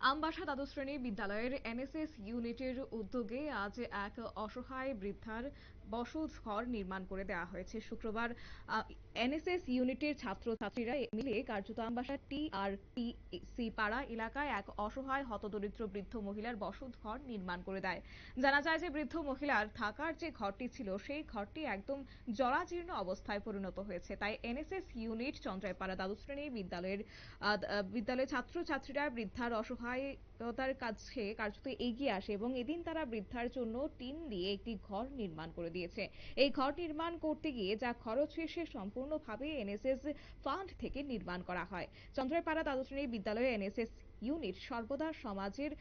আমবাসা দ্বাদশ শ্রেণি বিদ্যালয়ের এনএসএস ইউনিটের উদ্যোগে আজ এক অসহায় বৃদ্ধার বসত ঘর নির্মাণ করে দেওয়া হয়েছে। শুক্রবার এনএসএস ইউনিটের ছাত্রছাত্রীরা মিলে কার্যত আমবাসা টি আর টি সি পাড়া এলাকায় এক অসহায় হতদরিদ্র বৃদ্ধ মহিলার বসত ঘর নির্মাণ করে দেয়। জানা যায় যে বৃদ্ধ মহিলার থাকার যে ঘরটি ছিল, সেই ঘরটি একদম জরাজীর্ণ অবস্থায় পরিণত হয়েছে। তাই এনএসএস ইউনিট চন্দ্রাইপাড়া দ্বাদশ শ্রেণি বিদ্যালয়ের বিদ্যালয়ের ছাত্রছাত্রীরা বৃদ্ধার অসহায়তার কাছে কার্যত এগিয়ে আসে এবং এদিন তারা বৃদ্ধার জন্য টিন দিয়ে একটি ঘর নির্মাণ করে দিয়েছে। এই ঘর নির্মাণ করতে গিয়ে যা খরচ হয়েছে সম্পূর্ণভাবে এনএসএস ফান্ড থেকে নির্মাণ করা হয়। চন্দ্রাইপাড়া দ্বাদশ শ্রেণি বিদ্যালয়ে এনএসএস ইউনিট সর্বদা সমাজের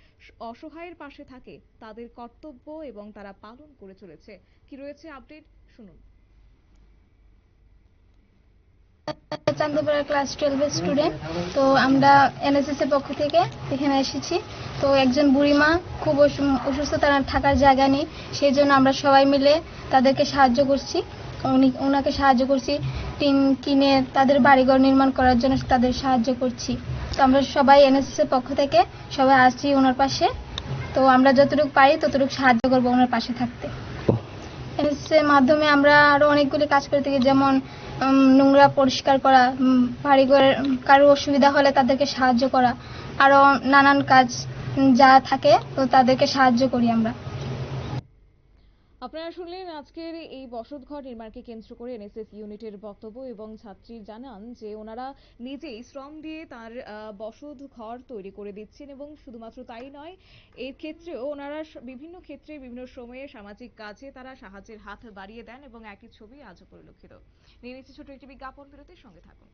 অসহায়ের পাশে থাকে, তাদের কর্তব্য এবং তারা পালন করে চলেছে। কি রয়েছে আপডেট? শুনুন। চান্দপাড়া ক্লাস টুয়েলভের স্টুডেন্ট তো আমরা এনএসএস এর পক্ষ থেকে এখানে এসেছি। তো একজন বুড়িমা, খুব অসু- অসুস্থ, তার থাকার জায়গা নেই সেই জন্য আমরা সবাই মিলে তাদেরকে সাহায্য করছি। উনি ওনাকে সাহায্য করছি, টিন কিনে তাদের বাড়িঘর নির্মাণ করার জন্য তাদের সাহায্য করছি। তো আমরা সবাই এনএসএস এর পক্ষ থেকে সবাই আসছি ওনার পাশে। তো আমরা যতটুকু পারি ততটুকু সাহায্য করব ওনার পাশে থাকতে। এর মাধ্যমে আমরা আরও অনেকগুলি কাজ করে থাকি, যেমন নোংরা পরিষ্কার করা বাড়ি ঘরের কারও অসুবিধা হলে তাদেরকে সাহায্য করা, আরও নানান কাজ যা থাকে তো তাদেরকে সাহায্য করি আমরা। আপনারা শুনলেন আজকের এই বসতঘর নির্মাণকে কেন্দ্র করে এনএসএস ইউনিটের বক্তব্য এবং ছাত্রী জানান যে ওনারা নিজেই শ্রম দিয়ে তার বসত ঘর তৈরি করে দিচ্ছেন এবং শুধুমাত্র তাই নয়, এর ক্ষেত্রেও ওনারা বিভিন্ন ক্ষেত্রে বিভিন্ন সময়ে সামাজিক কাজে তারা সাহায্যের হাত বাড়িয়ে দেন এবং একই ছবি আজও পরিলক্ষিত। নিয়ে নিচ্ছি ছোট একটি বিজ্ঞাপন, বিরতির সঙ্গে থাকুন।